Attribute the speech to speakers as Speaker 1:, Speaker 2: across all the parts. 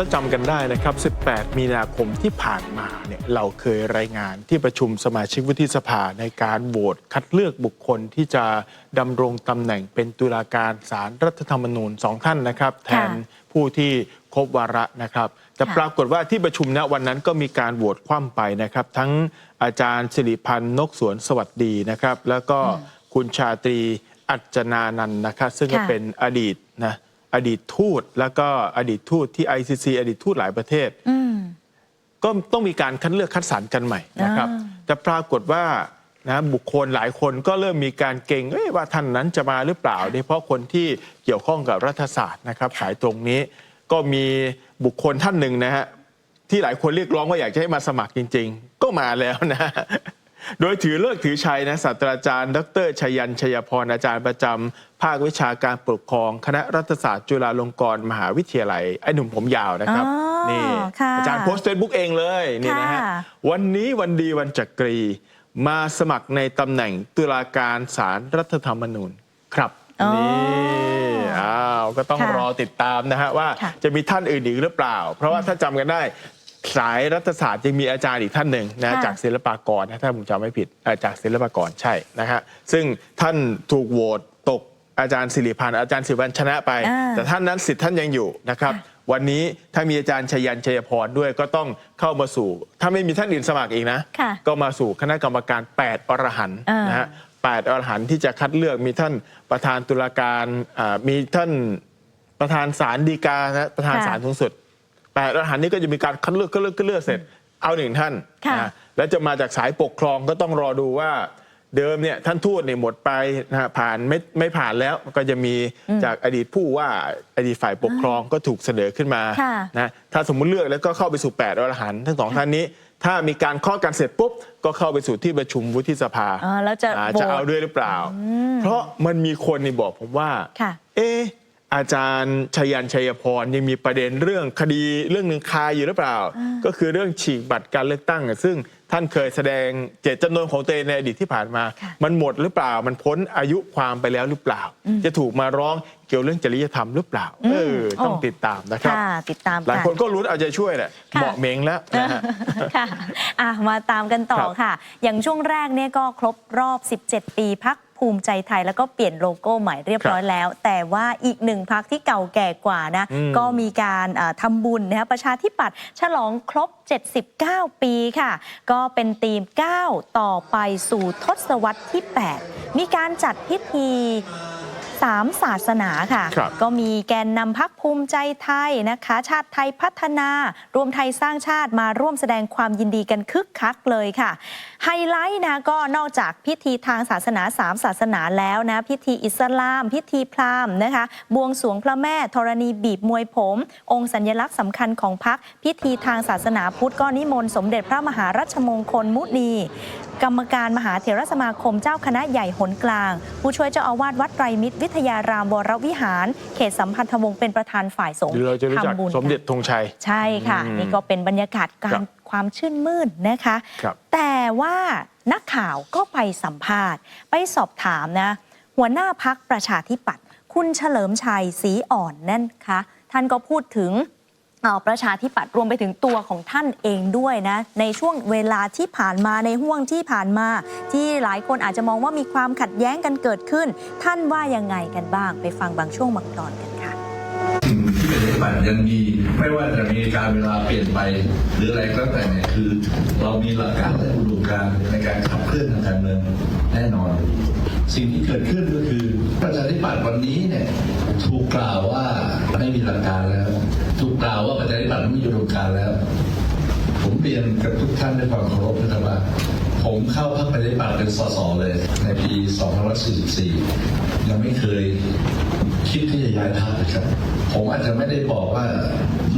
Speaker 1: ถ้าจำกันได้นะครับ 18 มีนาคมที่ผ่านมาเนี่ยเราเคยรายงานที่ประชุมสมาชิกวุฒิสภาในการโหวตคัดเลือกบุคคลที่จะดำรงตำแหน่งเป็นตุลาการศาลรัฐธรรมนูญสองท่านนะครับ แทนผู้ที่ครบวาระนะครับ แต่
Speaker 2: ค่ะ
Speaker 1: ปรากฏว่าที่ประชุมณวันนั้นก็มีการโหวตคว่ำไปนะครับ ทั้งอาจารย์สิริพันธ์นกสวนสวัสดีนะครับ แล้วก็คุณชาตรีอัจจนานันท์นะครับซึ่งก็
Speaker 2: ค่ะ
Speaker 1: เป็นอดีตนะ อดีตทูตแล้วก็อดีตทูตที่ ICC อดีตทูตหลายประเทศ
Speaker 2: อืม
Speaker 1: ก็ต้องมีการคัดเลือกคัดสรรกันใหม่นะครับ
Speaker 2: อ่า
Speaker 1: แต่ปรากฏว่านะบุคคลหลายคนก็เริ่มมีการเก่งเอ้ยว่าท่านนั้นจะมาหรือเปล่าโดยเฉพาะคนที่เกี่ยวข้องกับรัฐศาสตร์นะครับสายตรงนี้ก็มีบุคคลท่านหนึ่งนะฮะที่หลายคนเรียกร้องว่าอยากจะให้มาสมัครจริง ๆ ก็มาแล้วนะ โดยถือเลิกษ์ถือชัยนะศาสตราจารย์ ดรชยันชัยพรอาจารย์ประจำภาควิชาการปกครอง คณะรัฐศาสตร์จุฬาลงกรณ์มหาวิทยาลัย ไอ้หนุ่มผมยาวนะครับ
Speaker 2: อ๋อ
Speaker 1: นี่
Speaker 2: ค่ะ
Speaker 1: อาจารย์โพสต์เฟซบุ๊กเองเลยนี่นะฮะ
Speaker 2: ค่ะ
Speaker 1: วันนี้วันดีวันจักรี มาสมัครในตำแหน่งตุลาการศาลรัฐธรรมนูญครับ
Speaker 2: อ๋อ
Speaker 1: นี่อ้าวก็ต้อง
Speaker 2: ค่ะ
Speaker 1: รอติดตามนะฮะว่า
Speaker 2: ค่ะ
Speaker 1: จะมีท่านอื่นอีกหรือเปล่า เพราะว่าถ้าจำกันได้ สายรัฐศาสตร์ยังมีอาจารย์อีกท่านหนึ่งนะ
Speaker 2: ค่ะ
Speaker 1: จากศิลปากรนะถ้าผมจำไม่ผิดเอ่อจากศิลปากรใช่นะฮะซึ่งท่านถูกโหวตตกอาจารย์สิริพันธ์อาจารย์สิริพันธ์ชนะไป
Speaker 2: อ่า
Speaker 1: แต่ท่านนั้นสิทธิ์ท่านยังอยู่นะครับ
Speaker 2: ค่ะ
Speaker 1: วันนี้ถ้ามีอาจารย์ชยันชัยพรด้วยก็ต้องเข้ามาสู่ ถ้าไม่มีท่านอื่นสมัครอีกนะ
Speaker 2: ค่ะ
Speaker 1: ก็มาสู่คณะกรรมการ 8 อรหันต์
Speaker 2: อ่าน
Speaker 1: นะฮะแปดอรหันต์ที่จะคัดเลือกมีท่านประธานตุลาการอ่ามีท่านประธานศาลฎีกานะประธาน
Speaker 2: ค่ะ
Speaker 1: ศาลสูงสุด แปดอรหันต์นี้ก็จะมีการคัดเลือกคัดเลือกคัดเลือกเสร็จ เอาหนึ่งท่าน
Speaker 2: ค่ะ
Speaker 1: นะแล้วจะมาจากสายปกครองก็ต้องรอดูว่า เดิมเนี่ยท่านทูตเนี่ยหมดไปนะฮะผ่านไม่ไม่ผ่านแล้วก็จะมีจากอดีตผู้ว่าอดีตฝ่ายปกครองก็ถูกเสนอขึ้นมา
Speaker 2: ค่ะ
Speaker 1: นะถ้าสมมุติเลือกแล้วก็เข้าไปสู่8อรหันต์ทั้งสองท่านนี้ ถ้ามีการข้อกันเสร็จปุ๊บ ก็เข้าไปสู่ที่ประชุมวุฒิสภา
Speaker 2: อ่าแล้วจะ
Speaker 1: อ่า
Speaker 2: โหวต
Speaker 1: จะเอาด้วยหรือเปล่า เพราะมันมีคนนี่บอกผมว่า
Speaker 2: ค่ะ
Speaker 1: เอะ อาจารย์ชยันชัยพรยังมีประเด็นเรื่องคดีเรื่องหนึ่งคาอยู่หรือเปล่า ก็คือเรื่องฉีกบัตรการเลือกตั้งอะซึ่งท่านเคยแสดงเจตจำนงของตัวเองในอดีตที่ผ่านมา
Speaker 2: ค่ะ
Speaker 1: มันหมดหรือเปล่า มันพ้นอายุความไปแล้วหรือเปล่า จะถูกมาร้องเกี่ยวเรื่องจริยธรรมหรือเปล่าเออต้อง
Speaker 2: โอ้
Speaker 1: ติดตามนะครับ
Speaker 2: ค่ะติดตาม
Speaker 1: หลาย
Speaker 2: กั
Speaker 1: คนก็รู้นเอาใจช่วยแหละ
Speaker 2: ค่ะ
Speaker 1: เหมาะเหมงแล้วนะฮะ
Speaker 2: ค่ะอะมาตามกันต่อ
Speaker 1: ครับ
Speaker 2: ค่ะ อย่างช่วงแรกเนี่ยก็ครบรอบ 17 ปีพัก ภูมิใจไทยแล้วก็เปลี่ยนโลโก้ใหม่เรียบร้อยแล้ว แต่ว่าอีกหนึ่งพักที่เก่าแก่กว่านะ
Speaker 1: อืม
Speaker 2: ก็มีการเอ่อทำบุญนะคะประชาธิปัตย์ฉลองครบ 79 ปีค่ะ ก็เป็นธีม 9 ต่อไปสู่ทศวรรษที่ 8 มีการจัดพิธี สามศาสนาค่ะ
Speaker 1: ครับ
Speaker 2: ก็มีแกนนำพักภูมิใจไทยนะคะ ชาติไทยพัฒนา รวมไทยสร้างชาติมาร่วมแสดงความยินดีกันคึกคักเลยค่ะ ไฮไลท์นะก็นอกจากพิธีทางศาสนาสามศาสนาแล้วนะ พิธีอิสลาม พิธีพราหมณ์นะคะ บวงสรวงพระแม่ธรณีบีบมวยผม องค์สัญลักษณ์สำคัญของพัก พิธีทางศาสนาพุทธก็นิมนต์สมเด็จพระมหารัชมงคลมุนี กรรมการมหาเถรสมาคมเจ้าคณะใหญ่หนกลาง ผู้ช่วยเจ้าอาวาสวัดไตรมิตร วิทยารามวรวิหาร เขตสัมพันธวงศ์เป็นประธานฝ่ายสงฆ์
Speaker 1: เดี๋ยวเราจะรู้จัก
Speaker 2: ทำบุญ
Speaker 1: สมเด็จธงชัย
Speaker 2: ใช่ค่ะ
Speaker 1: อืม
Speaker 2: นี่ก็เป็นบรรยากาศกา
Speaker 1: ครั
Speaker 2: ร
Speaker 1: บ
Speaker 2: ความชื่นมื่นนะคะ
Speaker 1: ครับ
Speaker 2: แต่ว่านักข่าวก็ไปสัมภาษณ์ ไปสอบถามนะ หัวหน้าพักประชาธิปัตย์คุณเฉลิมชัยศรีอ่อนนั่นคะ ท่านก็พูดถึงเอ่อ ประชาธิปัตย์รวมไปถึงตัวของท่านเองด้วยนะ ในช่วงเวลาที่ผ่านมาในห่วงที่ผ่านมา ที่หลายคนอาจจะมองว่ามีความขัดแย้งกันเกิดขึ้น ท่านว่ายังไงกันบ้าง ไปฟังบางช่วงบางตอนกันค่ะ
Speaker 3: สิ่งที่เป็นปฏิบัติยังมีไม่ว่าจะมีการเวลาเปลี่ยนไปหรืออะไรก็แล้วแต่เนี่ยคือ เรามีหลักการและอุดมการณ์ในการขับเคลื่อนทางการเมืองแน่นอน สิ่งที่เกิดขึ้นก็คือประชาธิปัตย์วันนี้เนี่ยถูกกล่าวว่าไม่มีหลักการแล้ว ถูกกล่าวว่าประชาธิปัตย์ไม่มีอุดมการแล้ว ผมเรียนกับทุกท่านด้วยความเคารพนะครับว่าผมเข้าพรรคประชาธิปัตย์เป็นสสเลยในปี 2544 ยังไม่เคยคิดที่จะย้ายพรรคนะครับ ผมอาจจะไม่ได้บอกว่า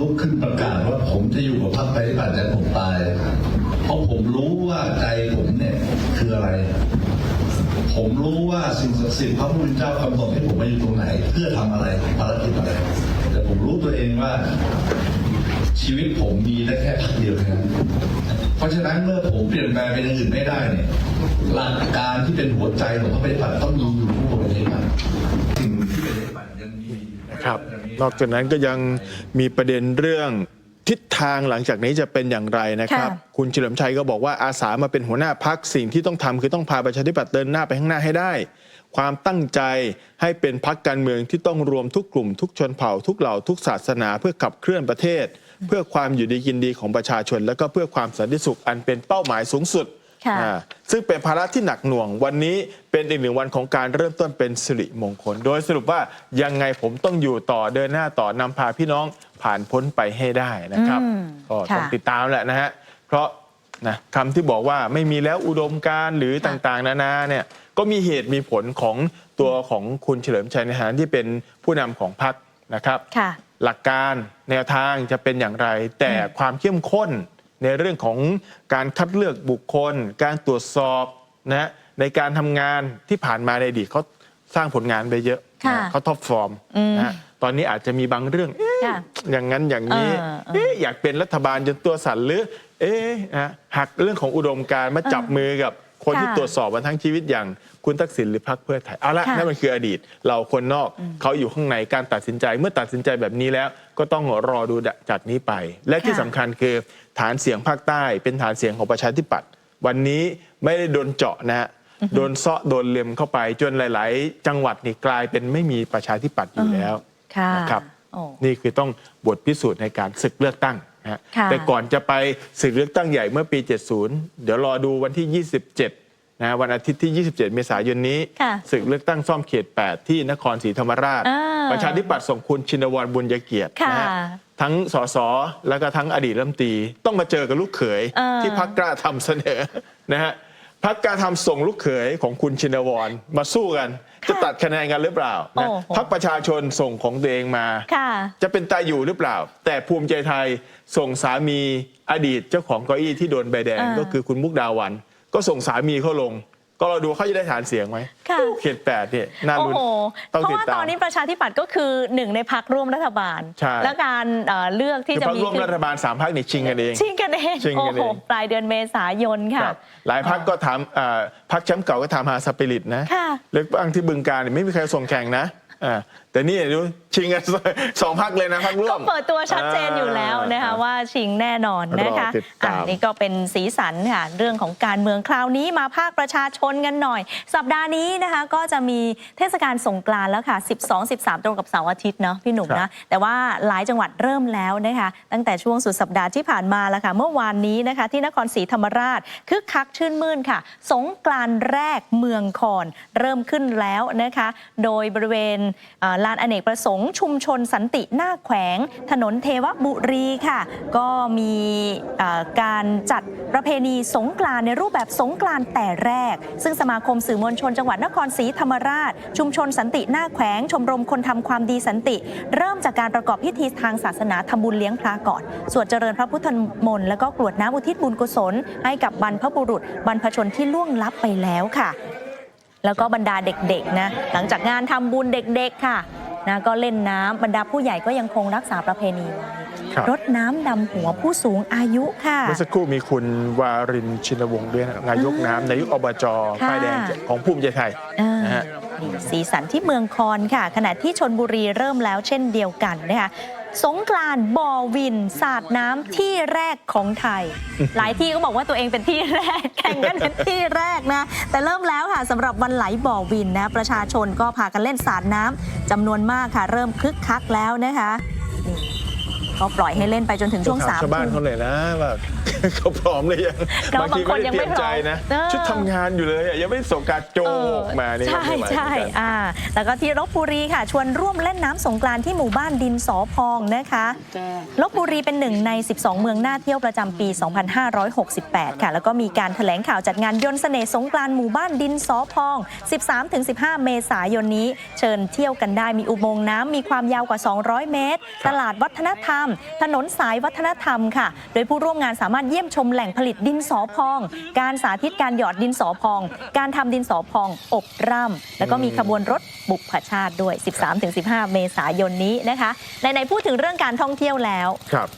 Speaker 3: ลุกขึ้นประกาศว่าผมจะอยู่กับพรรคประชาธิปัตย์จนผมตาย เพราะผมรู้ว่าใจผมเนี่ยคืออะไร ผมรู้ว่าสิ่งศักดิ์สิทธิ์พระผู้เป็นเจ้ากำหนดให้ผมมาอยู่ตรงไหน เพื่อทำอะไรภารกิจอะไร ผมรู้ตัวเองว่า ชีวิตผมมีได้แค่พักเดียวเท่านั้นเพราะฉะนั้นเมื่อผมเปลี่ยนแปลงไปอย่างอื่นไม่ได้เนี่ยหลักการที่เป็นหัวใจของพระปฏิบัติต้องมีอยู่คู่กับปฏิบัติสิ่งที่เป็นปฏิบัติยังมีน
Speaker 1: ครับ นอกจากนั้นก็ยังมีประเด็นเรื่อง ทิศทางหลังจากนี้จะเป็นอย่างไรนะครับ
Speaker 2: ค่ะ
Speaker 1: คุณเฉลิมชัยก็บอกว่าอาสามาเป็นหัวหน้าพักสิ่งที่ต้องทำคือต้องพาประชาธิปัตย์เดินหน้าไปข้างหน้าให้ได้ ความตั้งใจให้เป็นพักการเมืองที่ต้องรวมทุกกลุ่ม ทุกชนเผ่าทุกเหล่าทุกศาสนาเพื่อขับเคลื่อนประเทศ เพื่อความอยู่ดีกินดีของประชาชน และก็เพื่อความสันติสุขอันเป็นเป้าหมายสูงสุด
Speaker 2: ค่ะ
Speaker 1: อ่าซึ่งเป็นภาระที่หนักหน่วงวันนี้เป็นอีกหนึ่งวันของการเริ่มต้นเป็นสิริมงคล โดยสรุปว่ายังไงผมต้องอยู่ต่อเดินหน้าต่อนำพาพี่น้องผ่านพ้นไปให้ได้นะครับ
Speaker 2: อืม
Speaker 1: ก็ต้อง
Speaker 2: ค่ะ
Speaker 1: ติดตามแหละนะฮะเพราะนะคำที่บอกว่าไม่มีแล้วอุดมการณ์หรือ
Speaker 2: ค่ะ
Speaker 1: ต่างๆ นานาเนี่ยก็มีเหตุมีผลของตัวของคุณเฉลิมชัยในฐานะที่เป็นผู้นำของพรรคนะครับ
Speaker 2: ค่ะ
Speaker 1: หลักการแนวทางจะเป็นอย่างไร แต่ความเข้มข้น ในเรื่องของการคัดเลือกบุคคล การตรวจสอบนะในการทำงานที่ผ่านมาในอดีตเขาสร้างผลงานไปเยอะ
Speaker 2: ค่ะ
Speaker 1: นะเขาท็อปฟอร์ม
Speaker 2: อืม
Speaker 1: นะตอนนี้อาจจะมีบางเรื่องเอ๊ะ
Speaker 2: ค่ะ
Speaker 1: อย่างนั้นอย่างนี้
Speaker 2: เออเออ
Speaker 1: เอ๊ะอยากเป็นรัฐบาลจนตัวสั่นหรือ เอ๊ะนะหักเรื่องของอุดมการณ์มาจับมือกับคนที่
Speaker 2: ค่ะ
Speaker 1: ตรวจสอบมาทั้งชีวิตอย่างคุณทักษิณหรือพรรคเพื่อไทยเอาละ
Speaker 2: ค่ะ
Speaker 1: นั่นมันคืออดีต เราคนนอกเขาอยู่ข้างในการตัดสินใจเมื่อตัดสินใจแบบนี้แล้ว ก็ต้องรอดูจากนี้ไป และที่
Speaker 2: ค่ะ
Speaker 1: สำคัญคือ ฐานเสียงภาคใต้ เป็นฐานเสียงของประชาธิปัตย์วันนี้ไม่ได้โดนเจาะนะฮะโดนเซาะโดนเล็มเข้าไป จนหลาย ๆ จังหวัดนี่กลายเป็นไม่มีประชาธิปัตย์อยู่แล้ว
Speaker 2: ค่ะ
Speaker 1: นะครับ
Speaker 2: โอ้
Speaker 1: นี่คือต้องบทพิสูจน์ในการศึกเลือกตั้งนะฮะ
Speaker 2: ค่ะ
Speaker 1: แต่ก่อนจะไปศึกเลือกตั้งใหญ่เมื่อปี 70 เดี๋ยวรอดูวันที่ 27นะวันอาทิตย์ที่ 27 เมษายนนี้
Speaker 2: ค่ะ
Speaker 1: ศึกเลือกตั้งซ่อมเขต 8 ที่นครศรีธรรมราช
Speaker 2: อ่า
Speaker 1: ประชาธิปัตย์ส่งคุณชินวรบุญยเกียรติ
Speaker 2: ค่ะ
Speaker 1: นะฮะ ทั้งสสแล้วก็ทั้งอดีตรัฐมนตรีต้องมาเจอกับลูกเขย
Speaker 2: เออ
Speaker 1: ที่พักกล้าทำเสนอนะฮะพักกล้าทำส่งลูกเขยของคุณชินวรมาสู้กัน จะตัดคะแนนกันหรือเปล่านะ
Speaker 2: โอ้โห
Speaker 1: พักประชาชนส่งของตัวเองมา
Speaker 2: ค่ะ
Speaker 1: จะเป็นตายอยู่หรือเปล่า แต่ภูมิใจไทยส่งสามีอดีตเจ้าของเก้าอี้ที่โดนใบแดง
Speaker 2: อ่า
Speaker 1: ก็คือคุณมุกดาวัน ก็ส่งสามีเข้าลง ก็เราดูเขาจะได้ฐานเสียงไหม
Speaker 2: ค่ะ
Speaker 1: เขตแปดเนี่ยน่า
Speaker 2: โอ้
Speaker 1: ลุ้น
Speaker 2: โห
Speaker 1: ต้อง
Speaker 2: เพราะ
Speaker 1: ติด
Speaker 2: ว่า
Speaker 1: ตา
Speaker 2: ตอ
Speaker 1: ม
Speaker 2: นนี้ประชาธิปัตย์ก็คือหนึ่งในพักร่วมรัฐบาล
Speaker 1: ใช่
Speaker 2: และการเอ่อเลือกที่
Speaker 1: คือ
Speaker 2: จะ
Speaker 1: พัก
Speaker 2: มี
Speaker 1: ร่วมรัฐบาลสามพักนี่ชิงกันเอง
Speaker 2: ชิงกันเอง
Speaker 1: ชิง
Speaker 2: โอ้
Speaker 1: กัน
Speaker 2: โห
Speaker 1: เอง
Speaker 2: ปลายเดือนเมษายนค่ะ
Speaker 1: ครับหลายพักก็ถามอ่าพักแชมป์เก่าก็ถามหาสปิริตนะ
Speaker 2: ค่ะ
Speaker 1: เลือกตั้งที่บึงการเนี่ยไม่มีใครส่งแข่งนะอ่าแต่นี่ดูชิงกันสองพักเลยนะพักร่ว
Speaker 2: ก็
Speaker 1: ม
Speaker 2: เปิดตัวชัดเจนอยู่แล้วนะคะว่าชิงแน่นอนนะคะ
Speaker 1: รอติดตาม
Speaker 2: อะนี่ก็เป็นสีสันค่ะเรื่องของการเมืองคราวนี้มาภาคประชาชนกันหน่อย สัปดาห์นี้นะคะก็จะมีเทศกาลสงกรานต์แล้วค่ะ 12 13 ตรงกับเสาร์อาทิตย์เนาะพี่หนุ่ม
Speaker 1: ครั
Speaker 2: นะ
Speaker 1: บ
Speaker 2: แต่ว่าหลายจังหวัดเริ่มแล้วนะคะตั้งแต่ช่วงสุดสัปดาห์ที่ผ่านมาแล้วค่ะเมื่อวานนี้นะคะที่นครศรีธรรมราชคึกคักชื่นมื่นค่ะ สงกรานต์แรกเมืองคอนเริ่มขึ้นแล้วนะคะ โดยบริเวณเอ่อลานอเนกประสงค์ชุมชนสันติหน้าแขวง ถนนเทวบุรีค่ะ ก็มีการจัดประเพณีสงกรานในรูปแบบสงกรานแต่แรก ซึ่งสมาคมสื่อมวลชนจังหวัดนครศรีธรรมราช ชุมชนสันติหน้าแขวง ชมรมคนทำความดีสันติ เริ่มจากการประกอบพิธีทางศาสนาทำบุญเลี้ยงพระก่อนสวดเจริญพระพุทธมนต์แล้วก็กรวดน้ำอุทิศบุญกุศล ให้กับบรรพบุรุษบรรพชนที่ล่วงลับไปแล้วค่ะ แล้วก็บรรดาเด็กๆนะหลังจากงานทำบุญเด็กๆค่ะนะก็เล่นน้ำบรรดาผู้ใหญ่ก็ยังคงรักษาประเพณีไว้
Speaker 1: ครับ
Speaker 2: รดน้ำดำหัวผู้สูงอายุค่ะ
Speaker 1: เมื่อสักครู่มีคุณวารินชินวงศ์ด้วยนะนายกน้ำนายกอบจ
Speaker 2: ค่ะ
Speaker 1: ป้ายแดงของภูมิใจไทย
Speaker 2: อ่า
Speaker 1: นะฮะ
Speaker 2: นี่สีสันที่เมืองคอนค่ะ ขณะที่ชนบุรีเริ่มแล้วเช่นเดียวกันนะคะ สงกรานต์บ่อวิน สาดน้ำที่แรกของไทย หลายที่ก็บอกว่าตัวเองเป็นที่แรก แข่งกันเป็นที่แรกนะ แต่เริ่มแล้วค่ะสำหรับวันไหลบ่อวินนะ ประชาชนก็พากันเล่นสาดน้ำจำนวนมากค่ะ เริ่มคึกคักแล้วนะคะนี่ ก็ปล่อยให้เล่นไปจนถึงช่วง
Speaker 1: ต้องถ
Speaker 2: สาม
Speaker 1: ชาวบ้าน
Speaker 2: ทุ่ม
Speaker 1: เขาเลยนะว่าเขาพร้อมหรือยัง
Speaker 2: เนอะ
Speaker 1: บางที
Speaker 2: บางคน
Speaker 1: ไม่ได้
Speaker 2: ยัง
Speaker 1: เต
Speaker 2: ไม่
Speaker 1: รียมใจนะ
Speaker 2: พร้อมเออ
Speaker 1: ชุดทำงานอยู่เลยอะยังไม่ได้ส่งการโจ
Speaker 2: เออ
Speaker 1: ออกมานี่
Speaker 2: ใช่
Speaker 1: ไม่ไหว
Speaker 2: ใช่
Speaker 1: เหมือนกัน
Speaker 2: อ่าแล้วก็ที่ลบบุรีค่ะ ชวนร่วมเล่นน้ำสงกรานต์ที่หมู่บ้านดินสอพองนะคะลบบุรีเป็นหนึ่งใน 12 เมืองน่าเที่ยวประจำปี 2568 ค่ะ แล้วก็มีการแถลงข่าวจัดงานยนต์เสน่ห์สงกรานต์หมู่บ้านดินสอพอง 13-15 เมษายนนี้ เชิญเที่ยวกันได้มีอุโมงค์น้ำมีความยาวกว่า 200 เมตร ตลาดวัฒนธรรมถนนสายวัฒนธรรมค่ะ โดยผู้ร่วมงานสามารถเยี่ยมชมแหล่งผลิตดินสอพอง การสาธิตการหยอดดินสอพอง การทำดินสอพอง อบร่ำแล้วก็มีขบวนรถบุพชาติด้วย 13-15 เมษายนนี้นะคะในในๆพูดถึงเรื่องการท่องเที่ยวแล้ว
Speaker 1: ครับ